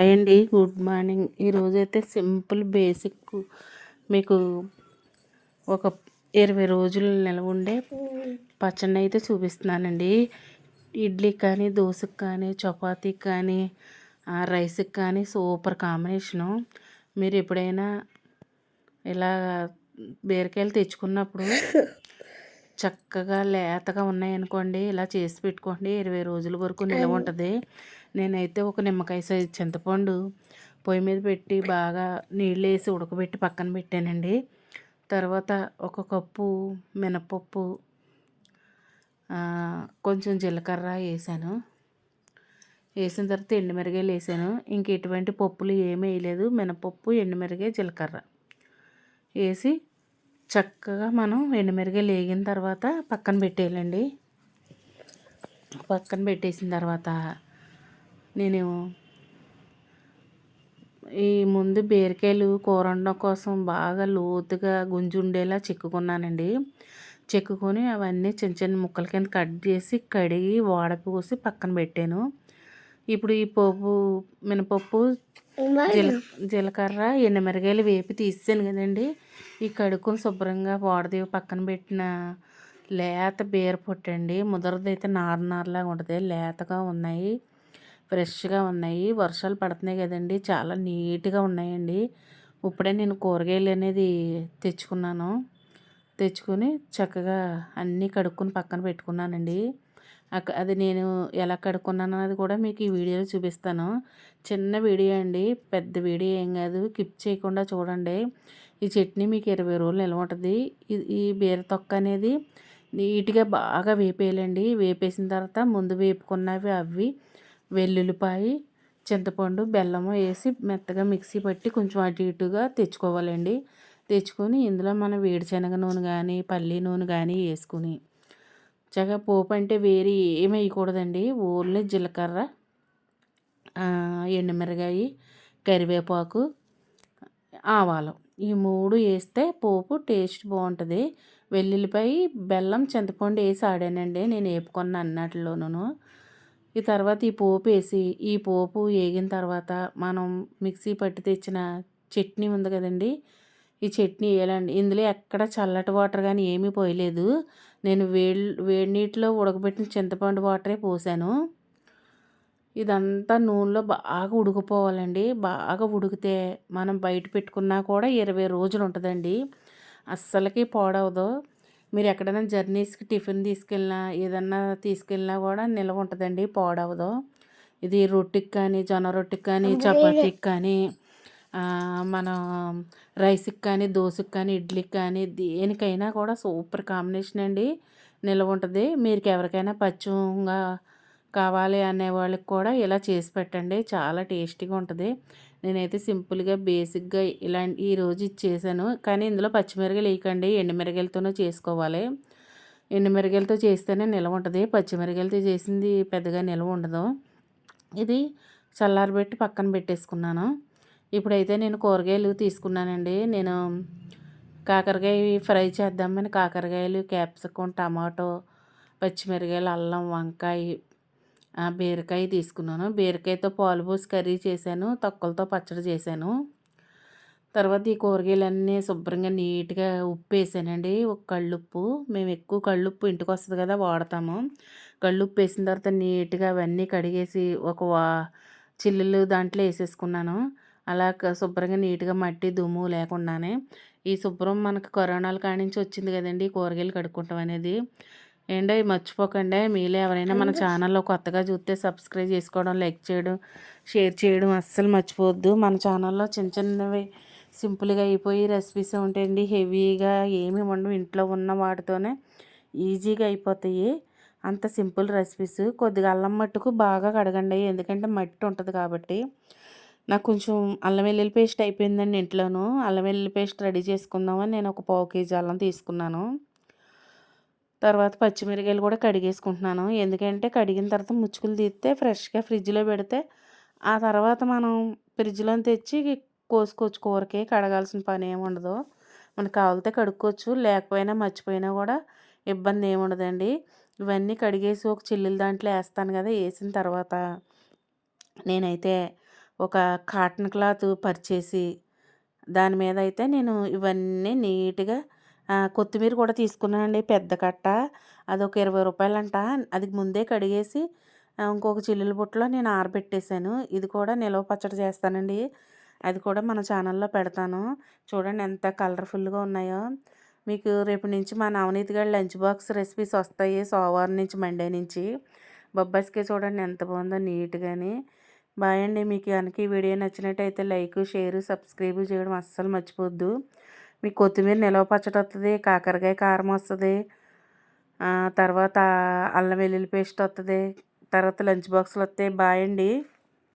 Hi అండి good morning. ఈరోజైతే simple basic మీకు ఒక ఇరవై రోజులు నిలవ ఉండే పచ్చడి అయితే చూపిస్తున్నానండి. ఇడ్లీ కానీ దోశకు కానీ చపాతీకి కానీ రైస్కి కానీ సూపర్ కాంబినేషను. మీరు ఎప్పుడైనా ఇలా బీరకాయలు తెచ్చుకున్నప్పుడు చక్కగా లేతగా ఉన్నాయనుకోండి ఇలా చేసి పెట్టుకోండి. ఇరవై రోజుల వరకు నిలవ ఉంటుంది. నేనైతే ఒక నిమ్మకాయ సైజు చింతపండు పొయ్యి మీద పెట్టి బాగా నీళ్ళు వేసి ఉడకబెట్టి పక్కన పెట్టానండి. తర్వాత ఒక కప్పు మినపప్పు కొంచెం జీలకర్ర వేసాను. వేసిన తర్వాత ఎండుమిరగాయలు వేసాను. ఇంక ఎటువంటి పప్పులు ఏమీ వేయలేదు. మినపప్పు ఎండుమిరగాయ జీలకర్ర వేసి చక్కగా మనం ఎండుమిరగాయలు వేగిన తర్వాత పక్కన పెట్టేయాలండి. పక్కన పెట్టేసిన తర్వాత నేను ఈ ముందు బీరకాయలు కూర వండడం కోసం బాగా లోతుగా గుంజు ఉండేలా చెక్కుకున్నానండి. చెక్కుకొని అవన్నీ చిన్న చిన్న ముక్కల కింద కట్ చేసి కడిగి వాడపోసి పక్కన పెట్టాను. ఇప్పుడు ఈ పప్పు మినపప్పు జీల జీలకర్ర ఎండుమిరగాయలు వేపి తీసాను కదండి. ఈ కడుక్కుని శుభ్రంగా వాడదేవి పక్కన పెట్టిన లేత బీర పొట్టండి. ముదరదైతే నార నారలాగా ఉంటుంది. లేతగా ఉన్నాయి. ఫ్రెష్గా ఉన్నాయి. వర్షాలు పడుతున్నాయి కదండి. చాలా నీట్గా ఉన్నాయండి. ఇప్పుడే నేను కూరగాయలు అనేది తెచ్చుకున్నాను. తెచ్చుకొని చక్కగా అన్నీ కడుక్కొని పక్కన పెట్టుకున్నానండి. అది నేను ఎలా కడుక్కున్నాను అది కూడా మీకు ఈ వీడియోలో చూపిస్తాను. చిన్న వీడియో అండి. పెద్ద వీడియో ఏం కాదు. కిప్ చేయకుండా చూడండి. ఈ చట్నీ మీకు ఇరవై రోజులు నిల్వ ఉంటుంది. ఈ బీర తొక్క అనేది నీట్గా బాగా వేపేయాలండి. వేపేసిన తర్వాత ముందు వేపుకున్నవి అవి వెల్లుల్లిపాయి చింతపండు బెల్లము వేసి మెత్తగా మిక్సీ పట్టి కొంచెం అటు ఇటుగా తెచ్చుకోవాలండి. తెచ్చుకొని ఇందులో మనం వేడిశనగ నూనె కానీ పల్లి నూనె కానీ వేసుకుని చక్కగా పోపు అంటే వేరే ఏమి వేయకూడదండి. ఓన్లీ జీలకర్ర ఎండుమిరగాయి కరివేపాకు ఆవాలు. ఈ మూడు వేస్తే పోపు టేస్ట్ బాగుంటుంది. వెల్లుల్లిపాయ బెల్లం చింతపండు వేసి ఆడానండి. నేను వేపుకున్న అన్నట్లోనూ ఈ తర్వాత ఈ పోపు వేసి ఈ పోపు వేగిన తర్వాత మనం మిక్సీ పట్టి తెచ్చిన చట్నీ ఉంది కదండి. ఈ చట్నీ వేయాలండి. ఇందులో ఎక్కడ చల్లటి వాటర్ కానీ ఏమీ పోయలేదు. నేను వేడి వేడి నీటిలో ఉడకబెట్టిన చింతపండు వాటరే పోసాను. ఇదంతా నూనెలో బాగా ఉడికిపోవాలండి. బాగా ఉడికితే మనం బయట పెట్టుకున్నా కూడా ఇరవై రోజులు ఉంటుందండి. అస్సలకి పాడవదు. మీరు ఎక్కడైనా జర్నీస్కి టిఫిన్ తీసుకెళ్ళినా ఏదన్నా తీసుకెళ్ళినా కూడా నిల్వ ఉంటుందండి పాడవదు. ఇది రొట్టికి కానీ జొన్న రొట్టికి కానీ చపాతీకి కానీ మనం రైస్కి కానీ దోశకి కానీ ఇడ్లీకి కానీ దేనికైనా కూడా సూపర్ కాంబినేషన్ అండి. నిల్వ ఉంటుంది. మీరు ఎవరికైనా పచ్చంగా కావాలి అనే వాళ్ళకి కూడా ఇలా చేసి పెట్టండి. చాలా టేస్టీగా ఉంటుంది. నేనైతే సింపుల్గా బేసిక్గా ఇలాంటి ఈరోజు ఇచ్చేసాను. కానీ ఇందులో పచ్చిమిరగలు వేయకండి. ఎండుమిరగలతోనే చేసుకోవాలి. ఎండుమిరగలతో చేస్తేనే నిల్వ ఉంటుంది. పచ్చిమిరగలతో చేసింది పెద్దగా నిల్వ ఉండదు. ఇది చల్లారబెట్టి పక్కన పెట్టేసుకున్నాను. ఇప్పుడైతే నేను కూరగాయలు తీసుకున్నానండి. నేను కాకరకాయ ఫ్రై చేద్దామని కాకరకాయలు క్యాప్సికం టమాటో పచ్చిమిరకాయలు అల్లం వంకాయ బీరకాయ తీసుకున్నాను. బీరకాయతో పాలు పోసి కర్రీ చేశాను తొక్కలతో పచ్చడి చేశాను. తర్వాత ఈ కూరగాయలన్నీ శుభ్రంగా నీట్గా ఉప్పు వేసానండి ఒక కళ్ళుప్పు మేము ఎక్కువ కళ్ళుప్పు ఇంటికి వస్తుంది కదా వాడతాము. కళ్ళుప్పు వేసిన తర్వాత నీట్గా అవన్నీ కడిగేసి ఒక వా చిల్లులు దాంట్లో వేసేసుకున్నాను. అలా శుభ్రంగా నీట్గా మట్టి దుమ్ము లేకుండానే ఈ శుభ్రం మనకు కరోనాలు కానించి వచ్చింది కదండి కూరగాయలు కడుక్కుంటాం అనేది. ఏంటో మర్చిపోకండి. మీలో ఎవరైనా మన ఛానల్లో కొత్తగా చూస్తే సబ్స్క్రైబ్ చేసుకోవడం లైక్ చేయడం షేర్ చేయడం అస్సలు మర్చిపోవద్దు. మన ఛానల్లో చిన్న చిన్నవి సింపుల్గా అయిపోయి రెసిపీస్ ఉంటాయండి. హెవీగా ఏమి ఉండవు. ఇంట్లో ఉన్న వాటితోనే ఈజీగా అయిపోతాయి. అంత సింపుల్ రెసిపీస్. కొద్దిగా అల్లం మట్టుకు బాగా కడగండి. ఎందుకంటే మట్టి ఉంటుంది కాబట్టి. నాకు కొంచెం అల్లం వెల్లుల్లి పేస్ట్ అయిపోయిందండి ఇంట్లోనూ. అల్లం వెల్లుల్లి పేస్ట్ రెడీ చేసుకుందామని నేను ఒక పావు కేజీ అల్లం తీసుకున్నాను. తర్వాత పచ్చిమిరకాయలు కూడా కడిగేసుకుంటున్నాను. ఎందుకంటే కడిగిన తర్వాత ముచ్చుకులు తీస్తే ఫ్రెష్గా ఫ్రిడ్జ్లో పెడితే ఆ తర్వాత మనం ఫ్రిడ్జ్లో తెచ్చి కోసుకోవచ్చు. కూరకి కడగాల్సిన పని ఏమి ఉండదు. మనకు కావాలితే కడుక్కోవచ్చు. లేకపోయినా మర్చిపోయినా కూడా ఇబ్బంది ఏమి ఉండదండి. ఇవన్నీ కడిగేసి ఒక చిల్లుల దాంట్లో వేస్తాను కదా వేసిన తర్వాత నేనైతే ఒక కాటన్ క్లాత్ పరిచేసి దాని మీద అయితే నేను ఇవన్నీ నీట్గా కొత్తిమీర కూడా తీసుకున్నానండి పెద్ద కట్ట. అదొక ఇరవై రూపాయలంట. అది ముందే కడిగేసి ఇంకొక చిల్లుల బుట్టలో నేను ఆరబెట్టేశాను. ఇది కూడా నిలవ పచ్చడి చేస్తానండి. అది కూడా మన ఛానల్లో పెడతాను. చూడండి ఎంత కలర్ఫుల్గా ఉన్నాయో. మీకు రేపు నుంచి మా నవనీతి గారి లంచ్ బాక్స్ రెసిపీస్ వస్తాయి సోమవారం నుంచి మండే నుంచి. బొబ్బాయిస్కే చూడండి ఎంత బాగుందో నీట్గాని. బాయ్ అండి. మీకు కనుక ఈ వీడియో నచ్చినట్టయితే లైక్ షేర్ సబ్స్క్రైబ్ చేయడం అస్సలు మర్చిపోద్దు. మీకు కొత్తిమీర నిలవ పచ్చడి వస్తుంది కాకరకాయ కారం వస్తుంది తర్వాత అల్లం వెల్లుల్లి పేస్ట్ వస్తుంది తర్వాత లంచ్ బాక్స్లు వస్తాయి బాయ్ అండి.